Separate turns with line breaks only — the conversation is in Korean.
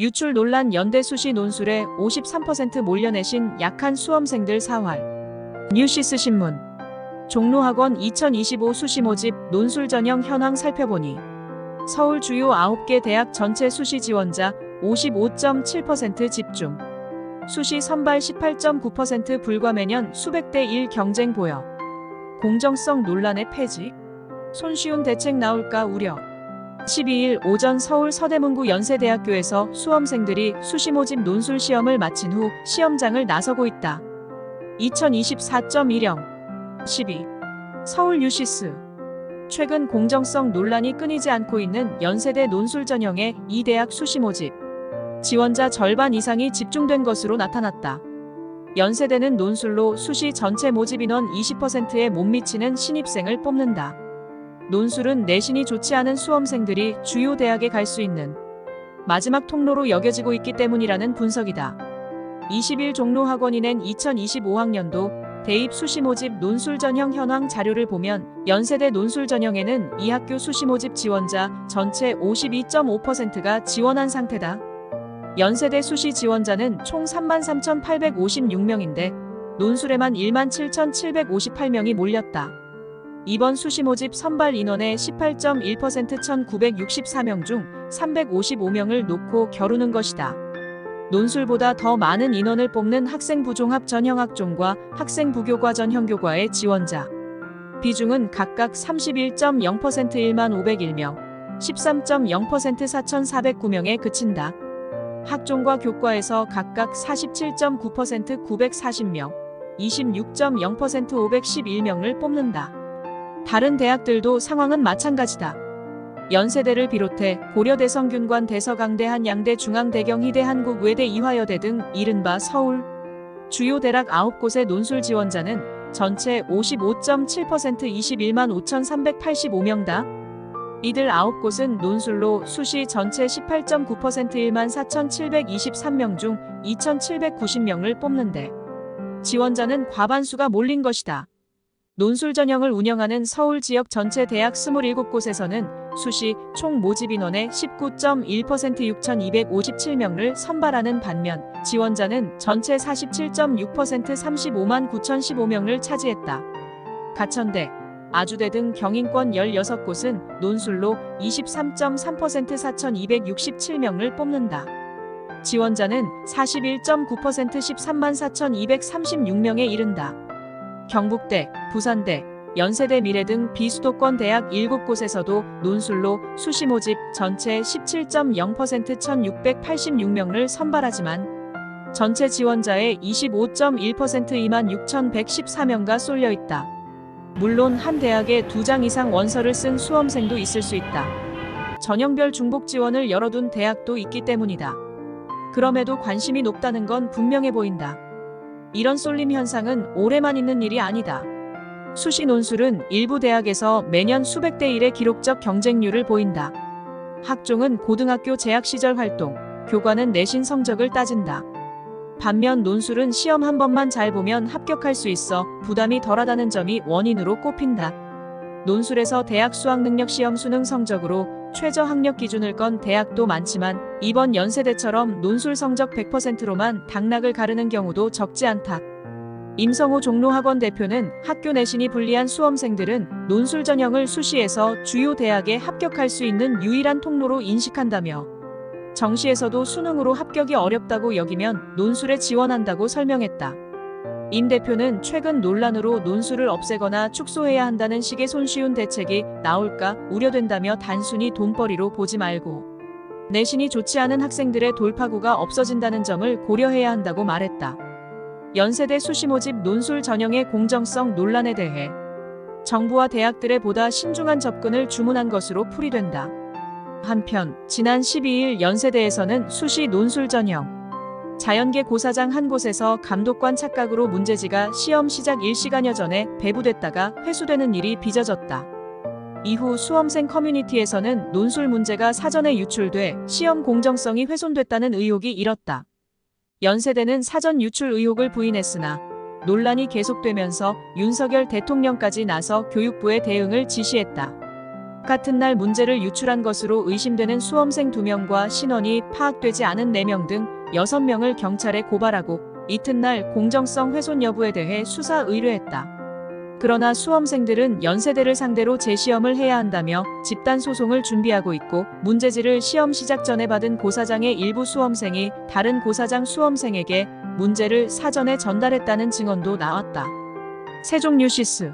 유출 논란 연대 수시 논술에 53% 몰려내신 약한 수험생들 사활. 뉴시스 신문. 종로학원 2025 수시 모집 논술 전형 현황 살펴보니 서울 주요 9개 대학 전체 수시 지원자 55.7% 집중. 수시 선발 18.9% 불과 매년 수백 대 1 경쟁 보여. 공정성 논란의 폐지? 손쉬운 대책 나올까 우려. 12일 오전 서울 서대문구 연세대학교에서 수험생들이 수시 모집 논술 시험을 마친 후 시험장을 나서고 있다. 2024.10 12 서울 유시스 최근 공정성 논란이 끊이지 않고 있는 연세대 논술 전형의 이 대학 수시 모집 지원자 절반 이상이 집중된 것으로 나타났다. 연세대는 논술로 수시 전체 모집 인원 20%에 못 미치는 신입생을 뽑는다. 논술은 내신이 좋지 않은 수험생들이 주요 대학에 갈 수 있는 마지막 통로로 여겨지고 있기 때문이라는 분석이다. 20일 종로학원이 낸 2025학년도 대입 수시 모집 논술 전형 현황 자료를 보면 연세대 논술 전형에는 이 학교 수시 모집 지원자 전체 52.5%가 지원한 상태다. 연세대 수시 지원자는 총 33,856명인데 논술에만 17,758명이 몰렸다. 이번 수시 모집 선발 인원의 18.1% 1,964명 중 355명을 놓고 겨루는 것이다. 논술보다 더 많은 인원을 뽑는 학생 부종합 전형학종과 학생 부교과 전형교과의 지원자. 비중은 각각 31.0% 1만 501명, 13.0% 4,409명에 그친다. 학종과 교과에서 각각 47.9% 940명, 26.0% 511명을 뽑는다. 다른 대학들도 상황은 마찬가지다. 연세대를 비롯해 고려대 성균관 대서강대 한 양대 중앙대경희대 한국외대 이화여대 등 이른바 서울 주요 대학 9곳의 논술 지원자는 전체 55.7% 21만 5,385명다. 이들 9곳은 논술로 수시 전체 18.9% 1만 4,723명 중 2,790명을 뽑는데 지원자는 과반수가 몰린 것이다. 논술 전형을 운영하는 서울 지역 전체 대학 27곳에서는 수시 총 모집 인원의 19.1% 6,257명을 선발하는 반면 지원자는 전체 47.6% 35만 9,015명을 차지했다. 가천대, 아주대 등 경인권 16곳은 논술로 23.3% 4,267명을 뽑는다. 지원자는 41.9% 13만 4,236명에 이른다. 경북대, 부산대, 연세대 미래 등 비수도권 대학 7곳에서도 논술로 수시 모집 전체 17.0% 1,686명을 선발하지만 전체 지원자의 25.1% 2만 6,114명가 쏠려 있다. 물론 한 대학에 두 장 이상 원서를 쓴 수험생도 있을 수 있다. 전형별 중복 지원을 열어둔 대학도 있기 때문이다. 그럼에도 관심이 높다는 건 분명해 보인다. 이런 쏠림 현상은 올해만 있는 일이 아니다. 수시 논술은 일부 대학에서 매년 수백 대 1의 기록적 경쟁률을 보인다. 학종은 고등학교 재학 시절 활동, 교과는 내신 성적을 따진다. 반면 논술은 시험 한 번만 잘 보면 합격할 수 있어 부담이 덜하다는 점이 원인으로 꼽힌다. 논술에서 대학 수학능력 시험 수능 성적으로 최저 학력 기준을 건 대학도 많지만 이번 연세대처럼 논술 성적 100%로만 당락을 가르는 경우도 적지 않다. 임성호 종로학원 대표는 학교 내신이 불리한 수험생들은 논술 전형을 수시에서 주요 대학에 합격할 수 있는 유일한 통로로 인식한다며 정시에서도 수능으로 합격이 어렵다고 여기면 논술에 지원한다고 설명했다. 임 대표는 최근 논란으로 논술을 없애거나 축소해야 한다는 식의 손쉬운 대책이 나올까 우려된다며 단순히 돈벌이로 보지 말고 내신이 좋지 않은 학생들의 돌파구가 없어진다는 점을 고려해야 한다고 말했다. 연세대 수시 모집 논술 전형의 공정성 논란에 대해 정부와 대학들의 보다 신중한 접근을 주문한 것으로 풀이된다. 한편 지난 12일 연세대에서는 수시 논술 전형 자연계 고사장 한 곳에서 감독관 착각으로 문제지가 시험 시작 1시간여 전에 배부됐다가 회수되는 일이 빚어졌다. 이후 수험생 커뮤니티에서는 논술 문제가 사전에 유출돼 시험 공정성이 훼손됐다는 의혹이 일었다. 연세대는 사전 유출 의혹을 부인했으나 논란이 계속되면서 윤석열 대통령까지 나서 교육부에 대응을 지시했다. 같은 날 문제를 유출한 것으로 의심되는 수험생 2명과 신원이 파악되지 않은 4명 등 6명을 경찰에 고발하고 이튿날 공정성 훼손 여부에 대해 수사 의뢰했다. 그러나 수험생들은 연세대를 상대로 재시험을 해야 한다며 집단 소송을 준비하고 있고 문제지를 시험 시작 전에 받은 고사장의 일부 수험생이 다른 고사장 수험생에게 문제를 사전에 전달했다는 증언도 나왔다. 세종뉴시스